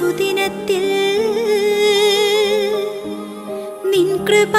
സുദിനത്തിൽ നിൻ കൃപ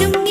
이름이